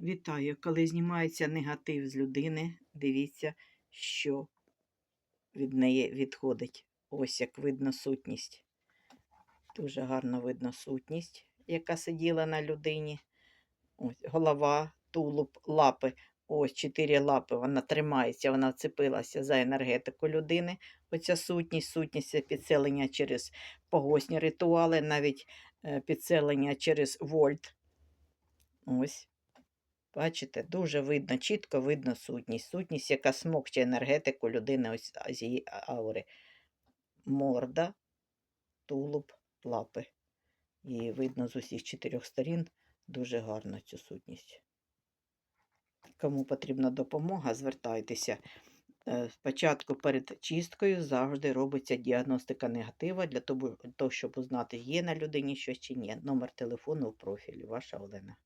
Вітаю! Коли знімається негатив з людини, дивіться, що від неї відходить. Ось як видно сутність. Дуже гарно видно сутність, яка сиділа на людині. Ось голова, тулуб, лапи. Ось чотири лапи. Вона тримається, вона вцепилася за енергетику людини. Оця сутність, сутність це підселення через погосні ритуали, навіть е, підселення через вольт. Ось. Бачите, дуже видно, чітко видно сутність. Сутність, яка смокче енергетику людини ось з її аури. Морда, тулуб, лапи. І видно з усіх чотирьох сторін дуже гарно цю сутність. Кому потрібна допомога, звертайтеся. Е, Спочатку перед чисткою завжди робиться діагностика негатива для того, щоб узнати, є на людині щось чи ні. Номер телефону у профілі. Ваша Олена.